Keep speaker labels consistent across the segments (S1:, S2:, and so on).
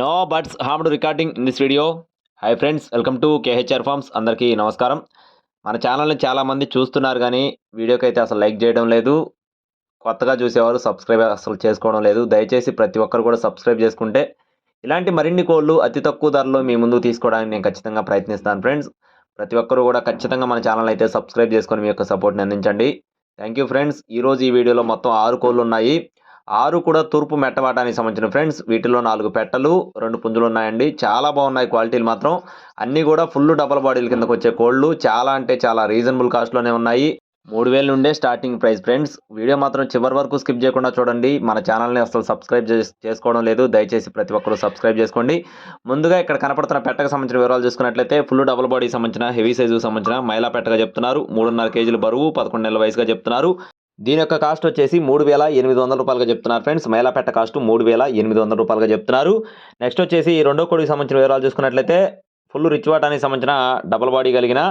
S1: No birds harmed recording in this video. Hi friends welcome to KHR farms. అందరికీ నమస్కారం. మన ఛానల్ని చాలామంది చూస్తున్నారు కానీ వీడియోకి అయితే అసలు లైక్ చేయడం లేదు. కొత్తగా చూసేవారు సబ్స్క్రైబ్ అసలు చేసుకోవడం లేదు. దయచేసి ప్రతి ఒక్కరు కూడా సబ్స్క్రైబ్ చేసుకుంటే ఇలాంటి మరిన్ని కోళ్ళు అతి తక్కువ ధరలో మీ ముందుకు తీసుకోవడానికి నేను ఖచ్చితంగా ప్రయత్నిస్తాను ఫ్రెండ్స్. ప్రతి ఒక్కరు కూడా ఖచ్చితంగా మన ఛానల్ అయితే సబ్స్క్రైబ్ చేసుకొని మీ యొక్క సపోర్ట్ని అందించండి. Thank you friends. ఈరోజు ఈ వీడియోలో మొత్తం ఆరు కోళ్ళు ఉన్నాయి. ఆరు కూడా తూర్పు మెట్టవాటానికి సంబంధించిన ఫ్రెండ్స్ వీటిలో నాలుగు పెట్టలు రెండు పుంజులు ఉన్నాయండి. చాలా బాగున్నాయి క్వాలిటీలు మాత్రం. అన్నీ కూడా ఫుల్ డబల్ బాడీల కిందకు వచ్చే కోళ్ళు. చాలా అంటే చాలా రీజనబుల్ కాస్ట్లోనే ఉన్నాయి. మూడు వేల నుండే స్టార్టింగ్ ప్రైస్ ఫ్రెండ్స్ వీడియో మాత్రం చివరి వరకు స్కిప్ చేయకుండా చూడండి. మన ఛానల్ని అసలు సబ్స్క్రైబ్ చేసుకోవడం లేదు. దయచేసి ప్రతి ఒక్కరూ సబ్స్క్రైబ్ చేసుకోండి. ముందుగా ఇక్కడ కనపడుతున్న పెట్టకు సంబంధించిన వివరాలు చూసుకున్నట్లయితే ఫుల్ డబుల్ బాడీకి సంబంధించిన హెవీ సైజుకు సంబంధించిన మైలా పెట్టగా చెప్తున్నారు. మూడున్నర కేజీలు బరువు పదకొండు నెలల వయసుగా చెప్తున్నారు. దీని యొక్క కాస్ట్ వచ్చేసి మూడు వేల ఎనిమిది వందల రూపాయలుగా చెప్తున్నారు ఫ్రెండ్స్. మైలాపెట్ట కాస్ట్ మూడు వేల ఎనిమిది వందల రూపాయలుగా చెప్తున్నారు. నెక్స్ట్ వచ్చేసి ఈ రెండో కోడికి సంబంధించిన వివరాలు చూసుకున్నట్లయితే ఫుల్ రిచ్ వాటానికి సంబంధించిన డబల్ బాడీ కలిగిన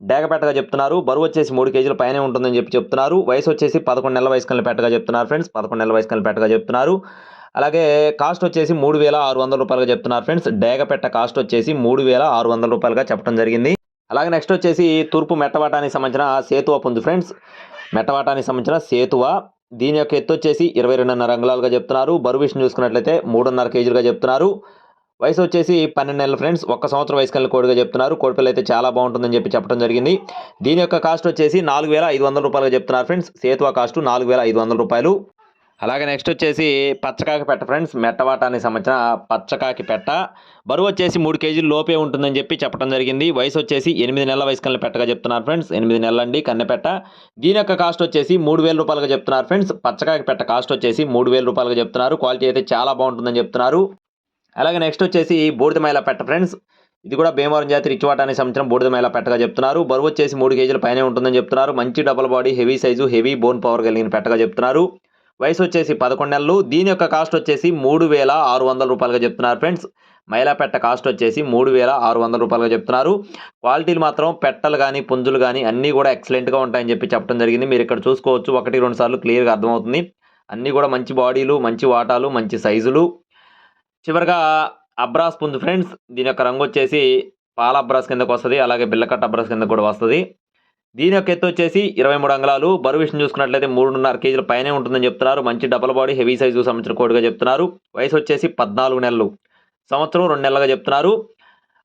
S1: డేగపేటగా చెప్తున్నారు. బరువు వచ్చేసి మూడు కేజీల పైనే ఉంటుందని చెప్పి చెప్తున్నారు. వయసు వచ్చేసి పదకొండు నెలల వయసు కలిగిన పెట్టగా చెప్తున్నారు ఫ్రెండ్స్. పదకొండు నెలల వయసు పెట్టగా చెప్తున్నారు. అలాగే కాస్ట్ వచ్చేసి మూడు వేల ఆరు వందల రూపాయలుగా చెప్తున్నారు ఫ్రెండ్స్. డేగపెట్ట కాస్ట్ వచ్చేసి మూడు వేల ఆరు వందల రూపాయలుగా చెప్పడం జరిగింది. అలాగే నెక్స్ట్ వచ్చేసి తూర్పు మెట్టవాటానికి సంబంధించిన సేతు అప్ ఉంది ఫ్రెండ్స్. మెటవాటానికి సంబంధించిన సేతువ దీని యొక్క ఎత్తు వచ్చేసి ఇరవై రెండున్నర అంగుళాలుగా చెప్తున్నారు. బరువు విషయం చూసుకున్నట్లయితే మూడున్నర కేజీలుగా చెప్తున్నారు. వయసు వచ్చేసి పన్నెండు నెలల ఫ్రెండ్స్ ఒక్క సంవత్సరం వయసు కలిగిన కోడిగా చెప్తున్నారు. కోడిపిల్ల అయితే చాలా బాగుంటుందని చెప్పి చెప్పడం జరిగింది. దీని యొక్క కాస్ట్ వచ్చేసి నాలుగు వేల ఐదు వందల రూపాయలుగా చెప్తున్నారు ఫ్రెండ్స్. సేతువ కాస్ట్ నాలుగు వేల ఐదు వందల రూపాయలు. అలాగే నెక్స్ట్ వచ్చేసి పచ్చకాకి పెట్ట ఫ్రెండ్స్ మెట్టవాటానికి సంబంధించిన పచ్చకాకి పెట్ట. బరువు వచ్చేసి మూడు కేజీలు లోపే ఉంటుందని చెప్పి చెప్పడం జరిగింది. వయసు వచ్చేసి ఎనిమిది నెలల వయసు కన్నా పెట్టగా చెప్తున్నారు ఫ్రెండ్స్ ఎనిమిది నెలలండి కన్నెపెట్ట దీని యొక్క కాస్ట్ వచ్చేసి మూడు వేల రూపాయలుగా చెప్తున్నారు ఫ్రెండ్స్ పచ్చకాకి పెట్ట కాస్ట్ వచ్చేసి మూడు వేల రూపాయలుగా చెప్తున్నారు. క్వాలిటీ అయితే చాలా బాగుంటుందని చెప్తున్నారు. అలాగే నెక్స్ట్ వచ్చేసి బూడిద మైల పెట్ట ఫ్రెండ్స్ ఇది కూడా భీమవరం జాతి రిచ్వాటానికి సంబంధించిన బూడిద మైల పెట్టగా చెప్తున్నారు. బరువు వచ్చేసి మూడు కేజీల పైనే ఉంటుందని చెప్తున్నారు. మంచి double body heavy size heavy bone power కలిగిన పెట్టగా చెప్తున్నారు. వయసు వచ్చేసి పదకొండు నెలలు. దీని యొక్క కాస్ట్ వచ్చేసి మూడు వేల ఆరు వందల రూపాయలుగా చెప్తున్నారు ఫ్రెండ్స్. మైలా పెట్ట కాస్ట్ వచ్చేసి మూడు వేల ఆరు వందల రూపాయలుగా చెప్తున్నారు. క్వాలిటీలు మాత్రం పెట్టలు కానీ పుంజులు కానీ అన్నీ కూడా ఎక్సలెంట్గా ఉంటాయని చెప్పి చెప్పడం జరిగింది. మీరు ఇక్కడ చూసుకోవచ్చు. ఒకటి రెండు సార్లు క్లియర్గా అర్థమవుతుంది. అన్నీ కూడా మంచి బాడీలు మంచి వాటాలు మంచి సైజులు. చివరిగా అబ్రాస్ పుంజు ఫ్రెండ్స్. దీని యొక్క రంగు వచ్చేసి పాల అబ్రాస్ కిందకు వస్తుంది. అలాగే బిల్లకట్ట అబ్రాస్ కింద కూడా వస్తుంది. దీని యొక్క ఎత్తు వచ్చేసి ఇరవై మూడు అంగళాలు. బరువు విషయం చూసుకున్నట్లయితే మూడున్నర కేజీల పైనే ఉంటుందని చెప్తున్నారు. మంచి డబల్ బాడీ హెవీ సైజు సంబంధించిన కోడిగా చెప్తున్నారు. వయసు వచ్చేసి పద్నాలుగు నెలలు. సంవత్సరం రెండు నెలలుగా చెప్తున్నారు.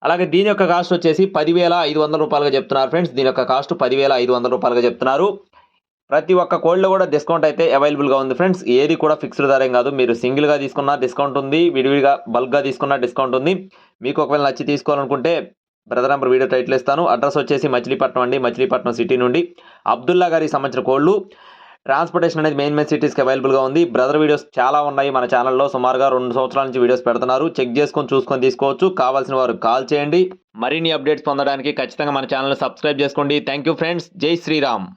S1: అలాగే దీని యొక్క కాస్ట్ వచ్చేసి పదివేల ఐదు వందల రూపాయలుగా చెప్తున్నారు ఫ్రెండ్స్ దీని యొక్క కాస్ట్ పదివేల ఐదు వందల రూపాయలుగా చెప్తున్నారు. ప్రతి ఒక్క కోడ్లో కూడా డిస్కౌంట్ అయితే అవైలబుల్గా ఉంది ఫ్రెండ్స్ ఏది కూడా ఫిక్స్డ్ ధర కాదు. మీరు సింగిల్గా తీసుకున్నా డిస్కౌంట్ ఉంది. విడివిడిగా బల్క్గా తీసుకున్నా డిస్కౌంట్ ఉంది. మీకు ఒకవేళ నచ్చి తీసుకోవాలనుకుంటే బ్రదర్ నంబర్ వీడియో టైటిల్ ఇస్తాను. అడ్రస్ వచ్చేసి మచిలీపట్నం అండి. మచిలీపట్నం సిటీ నుండి అబ్దుల్లా గారికి సంబంధించిన కోళ్ళు ట్రాన్స్పోర్టేషన్ అనేది మెయిన్ మెయిన్ సిటీస్కి అవైలబుల్గా ఉంది. బ్రదర్ వీడియోస్ చాలా ఉన్నాయి మన ఛానల్లో సుమారుగా రెండు సంవత్సరాల నుంచి వీడియోస్ పెడుతున్నారు. చెక్ చేసుకొని చూసుకొని తీసుకోవచ్చు. కావాల్సిన వారు కాల్ చేయండి. మరిన్ని అప్డేట్స్ పొందడానికి ఖచ్చితంగా మన ఛానల్ సబ్స్క్రైబ్ చేసుకోండి. థ్యాంక్ యూ ఫ్రెండ్స్ జై శ్రీరామ్